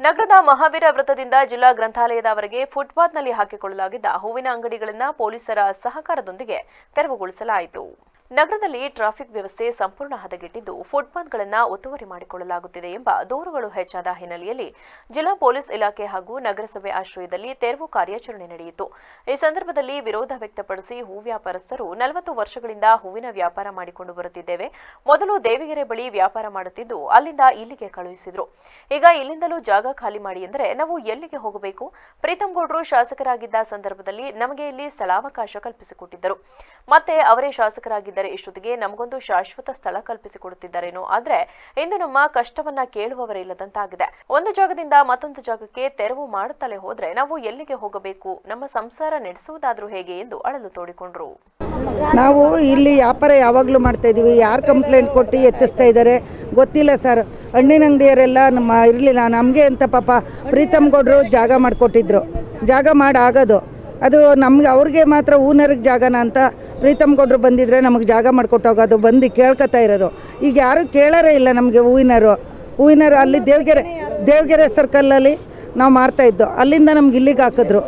ನಗರದ ಮಹಾವೀರ ವೃತ್ತದಿಂದ ಜಿಲ್ಲಾ ಗ್ರಂಥಾಲಯದವರೆಗೆ ಫುಟ್ಪಾತ್ನಲ್ಲಿ ಹಾಕಿಕೊಳ್ಳಲಾಗಿದ್ದ ಹೂವಿನ ಅಂಗಡಿಗಳನ್ನು ಪೊಲೀಸರ ಸಹಕಾರದೊಂದಿಗೆ ತೆರವುಗೊಳಿಸಲಾಯಿತು. ನಗರದಲ್ಲಿ ಟ್ರಾಫಿಕ್ ವ್ಯವಸ್ಥೆ ಸಂಪೂರ್ಣ ಹದಗೆಟ್ಟಿದ್ದು ಫುಟ್ಪಾತ್ಗಳನ್ನು ಒತ್ತುವರಿ ಮಾಡಿಕೊಳ್ಳಲಾಗುತ್ತಿದೆ ಎಂಬ ದೂರುಗಳು ಹೆಚ್ಚಾದ ಹಿನ್ನೆಲೆಯಲ್ಲಿ ಜಿಲ್ಲಾ ಪೊಲೀಸ್ ಇಲಾಖೆ ಹಾಗೂ ನಗರಸಭೆ ಆಶ್ರಯದಲ್ಲಿ ತೆರವು ಕಾರ್ಯಾಚರಣೆ ನಡೆಯಿತು. ಈ ಸಂದರ್ಭದಲ್ಲಿ ವಿರೋಧ ವ್ಯಕ್ತಪಡಿಸಿ ಹೂ ವ್ಯಾಪಾರಸ್ಥರು ನಲವತ್ತು ವರ್ಷಗಳಿಂದ ಹೂವಿನ ವ್ಯಾಪಾರ ಮಾಡಿಕೊಂಡು ಬರುತ್ತಿದ್ದೇವೆ. ಮೊದಲು ದೇವಿಗೆರೆ ಬಳಿ ವ್ಯಾಪಾರ ಮಾಡುತ್ತಿದ್ದು ಅಲ್ಲಿಂದ ಇಲ್ಲಿಗೆ ಕಳುಹಿಸಿದ್ರು. ಈಗ ಇಲ್ಲಿಂದಲೂ ಜಾಗ ಖಾಲಿ ಮಾಡಿ ಎಂದರೆ ನಾವು ಎಲ್ಲಿಗೆ ಹೋಗಬೇಕು? ಪ್ರೀತಂ ಗೌಡ್ರು ಶಾಸಕರಾಗಿದ್ದ ಸಂದರ್ಭದಲ್ಲಿ ನಮಗೆ ಇಲ್ಲಿ ಸ್ಥಳಾವಕಾಶ ಕಲ್ಪಿಸಿಕೊಟ್ಟಿದ್ದರು. ಮತ್ತೆ ಅವರೇ ಶಾಸಕರಾಗಿದ್ದರೆ ಇಷ್ಟೊತ್ತಿಗೆ ನಮಗೊಂದು ಶಾಶ್ವತ ಸ್ಥಳ ಕಲ್ಪಿಸಿಕೊಡುತ್ತಿದ್ದಾರೇನೋ. ಆದ್ರೆ ಇಂದು ನಮ್ಮ ಕಷ್ಟವನ್ನ ಕೇಳುವವರೇ ಇಲ್ಲದಂತಾಗಿದೆ. ಒಂದು ಜಾಗದಿಂದ ಮತ್ತೊಂದು ಜಾಗಕ್ಕೆ ತೆರವು ಮಾಡುತ್ತಲೇ ಹೋದ್ರೆ ನಾವು ಎಲ್ಲಿಗೆ ಹೋಗಬೇಕು? ನಮ್ಮ ಸಂಸಾರ ನಡೆಸುವುದಾದ್ರೂ ಹೇಗೆ ಎಂದು ಅಳಲು ತೋಡಿಕೊಂಡ್ರು. ನಾವು ಇಲ್ಲಿ ವ್ಯಾಪಾರ ಯಾವಾಗಲೂ ಮಾಡ್ತಾ ಇದೀವಿ. ಯಾರು ಕಂಪ್ಲೇಂಟ್ ಕೊಟ್ಟು ಎತ್ತಿಸ್ತಾ ಇದ್ದಾರೆ ಗೊತ್ತಿಲ್ಲ ಸರ್ ಹಣ್ಣಿನ ಅಂಗಡಿಯರೆಲ್ಲ ನಮ್ಮ ಇರಲಿಲ್ಲ. ನಮಗೆ ಅಂತ ಪಾಪ, ಪ್ರೀತಮ್ ಗೌಡ್ರು ಜಾಗ ಮಾಡಿಕೊಟ್ಟಿದ್ರು. ಜಾಗ ಮಾಡಿ ಅದು ನಮ್ಗೆ ಅವ್ರಿಗೆ ಮಾತ್ರ ಊನರಿಗೆ ಜಾಗನ ಅಂತ ಪ್ರೀತಮ್ ಗೌಡ್ರು ಬಂದಿದ್ರೆ ನಮಗೆ ಜಾಗ ಮಾಡಿಕೊಟ್ಟೋಗೋದು ಬಂದು ಕೇಳ್ಕೊತಾ ಇರೋರು. ಈಗ ಯಾರು ಕೇಳೋರೇ ಇಲ್ಲ ನಮಗೆ ಹೂವಿನರು. ಹೂವಿನರು ಅಲ್ಲಿ ದೇವಗೆರೆ ದೇವಗೆರೆ ಸರ್ಕಲಲ್ಲಿ ನಾವು ಮಾರ್ತಾ ಇದ್ದು. ಅಲ್ಲಿಂದ ನಮ್ಗೆ ಇಲ್ಲಿಗೆ ಹಾಕಿದ್ರು.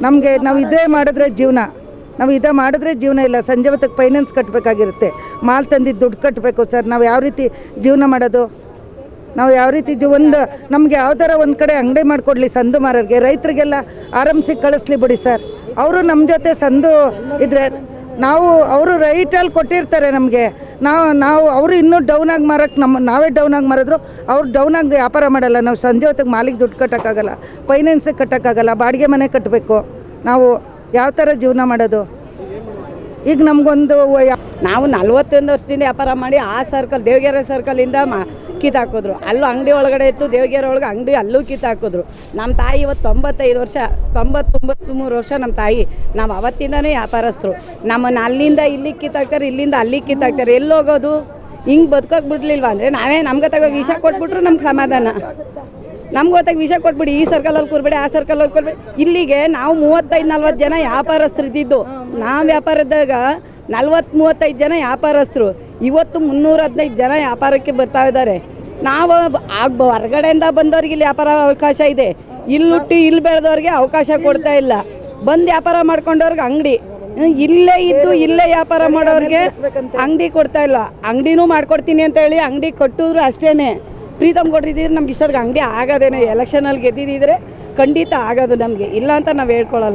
ನಮಗೆ ನಾವು ಇದೇ ಮಾಡಿದ್ರೆ ಜೀವನ. ನಾವು ಇದೇ ಮಾಡಿದ್ರೆ ಜೀವನ ಇಲ್ಲ. ಸಂಜೆ ಹೊತ್ತಕ್ಕೆ ಫೈನಾನ್ಸ್ ಕಟ್ಟಬೇಕಾಗಿರುತ್ತೆ ಮಾಲ್ ತಂದಿದ್ದು ದುಡ್ಡು ಕಟ್ಟಬೇಕು ಸರ್. ನಾವು ಯಾವ ರೀತಿ ಜೀವನ ಮಾಡೋದು? ನಾವು ಯಾವ ರೀತಿ ಒಂದು ನಮ್ಗೆ ಯಾವ್ದಾರ ಒಂದು ಕಡೆ ಅಂಗಡಿ ಮಾಡಿಕೊಡ್ಲಿ ಸಂದು ಮಾರರಿಗೆ ರೈತರಿಗೆಲ್ಲ ಆರಂಭಿಸಿ ಕಳಿಸ್ಲಿ ಬಿಡಿ ಸರ್. ಅವರು ನಮ್ಮ ಜೊತೆ ಸಂದು ಇದ್ರೆ ನಾವು ಅವರು ರೈಟಲ್ಲಿ ಕೊಟ್ಟಿರ್ತಾರೆ ನಮಗೆ. ನಾವು ನಾವು ಅವರು ಇನ್ನೂ ಡೌನಾಗಿ ಮಾರಕ್ಕೆ ನಮ್ಮ ನಾವೇ ಡೌನಾಗಿ ಮಾರಿದ್ರು, ಅವ್ರು ಡೌನಾಗಿ ವ್ಯಾಪಾರ ಮಾಡಲ್ಲ. ನಾವು ಸಂಜೆ ಹೊತ್ತಿಗೆ ಮಾಲಿಗೆ ದುಡ್ಡು ಕಟ್ಟೋಕ್ಕಾಗಲ್ಲ ಫೈನಾನ್ಸಿಗೆ ಕಟ್ಟೋಕ್ಕಾಗಲ್ಲ, ಬಾಡಿಗೆ ಮನೆ ಕಟ್ಟಬೇಕು ನಾವು ಯಾವ ಥರ ಜೀವನ ಮಾಡೋದು? ಈಗ ನಮಗೊಂದು ನಾವು ನಲ್ವತ್ತೊಂದು ವರ್ಷದಿಂದ ವ್ಯಾಪಾರ ಮಾಡಿ ಆ ಸರ್ಕಲ್ ದೇವಗೆರೆ ಸರ್ಕಲಿಂದ ಮಾ ಕಿತ್ತಾಕಿದ್ರು ಅಲ್ಲೂ ಅಂಗಡಿ ಒಳಗಡೆ ಇತ್ತು, ದೇವಗೆರೆ ಒಳಗೆ ಅಂಗಡಿ ಅಲ್ಲೂ ಕಿತ್ತಾಕಿದ್ರು ನಮ್ಮ ತಾಯಿ ಇವತ್ತು ತೊಂಬತ್ತೈದು ವರ್ಷ ತೊಂಬತ್ತೊಂಬತ್ತು ಮೂರು ವರ್ಷ ನಮ್ಮ ತಾಯಿ. ನಾವು ಅವತ್ತಿಂದನೇ ವ್ಯಾಪಾರಸ್ಥರು. ನಮ್ಮನ್ನು ಅಲ್ಲಿಂದ ಇಲ್ಲಿ ಕಿತ್ ಕಿತ್ತಾಕ್ತಾರೆ ಇಲ್ಲಿಂದ ಅಲ್ಲಿಗೆ ಕಿತ್ತಾಕ್ತಾರೆ ಎಲ್ಲಿ ಹೋಗೋದು? ಹಿಂಗೆ ಬದುಕೋಕೆ ಬಿಡ್ಲಿಲ್ವ ಅಂದರೆ ನಾವೇ ನಮ್ಗೆ ತಗೋ ವಿಷ ಕೊಟ್ಬಿಟ್ರು ನಮ್ಗೆ ಸಮಾಧಾನ. ನಮ್ಗೆ ಗೊತ್ತಾಗ ವಿಷ ಕೊಟ್ಬಿಡಿ, ಈ ಸರ್ಕಲಲ್ಲಿ ಕೂರ್ಬೇಡಿ, ಆ ಸರ್ಕಲಲ್ಲಿ ಕೂರ್ಬೇಡಿ. ಇಲ್ಲಿಗೆ ನಾವು ಮೂವತ್ತೈದು ನಲ್ವತ್ತು ಜನ ವ್ಯಾಪಾರಸ್ಥರು ಇದ್ದಿದ್ದು ನಾವು ವ್ಯಾಪಾರದಾಗ ನಲ್ವತ್ತು ಮೂವತ್ತೈದು ಜನ ವ್ಯಾಪಾರಸ್ಥರು ಇವತ್ತು ಮುನ್ನೂರ ಹದಿನೈದು ಜನ ವ್ಯಾಪಾರಕ್ಕೆ ಬರ್ತಾ ಇದ್ದಾರೆ. ನಾವು ಆಗ ಹೊರಗಡೆಯಿಂದ ಬಂದವ್ರಿಗೆ ಇಲ್ಲಿ ವ್ಯಾಪಾರ ಅವಕಾಶ ಇದೆ. ಇಲ್ಲಿ ಹುಟ್ಟಿ ಇಲ್ಲಿ ಬೆಳೆದವ್ರಿಗೆ ಅವಕಾಶ ಕೊಡ್ತಾ ಇಲ್ಲ. ಬಂದು ವ್ಯಾಪಾರ ಮಾಡ್ಕೊಂಡವ್ರಿಗೆ ಅಂಗಡಿ. ಇಲ್ಲೇ ಇದ್ದು ಇಲ್ಲೇ ವ್ಯಾಪಾರ ಮಾಡೋರಿಗೆ ಅಂಗಡಿ ಕೊಡ್ತಾ ಇಲ್ಲ. ಅಂಗಡಿನೂ ಮಾಡ್ಕೊಡ್ತೀನಿ ಅಂತ ಹೇಳಿ ಅಂಗಡಿ ಕೊಟ್ಟಿದ್ರು ಅಷ್ಟೇ ಪ್ರೀತಮ್ ಕೊಟ್ಟಿದ್ದೀರಿ ನಮ್ಗೆ ಇಷ್ಟೊತ್ತಿಗೆ ಅಂಗಡಿ ಆಗೋದೇನೆ ಎಲೆಕ್ಷನಲ್ಲಿ ಗೆದ್ದಿದ್ದಿದ್ರೆ ಖಂಡಿತ ಆಗೋದು ನಮಗೆ. ಇಲ್ಲ ಅಂತ ನಾವು ಹೇಳ್ಕೊಳ್ಳಲ್ಲ.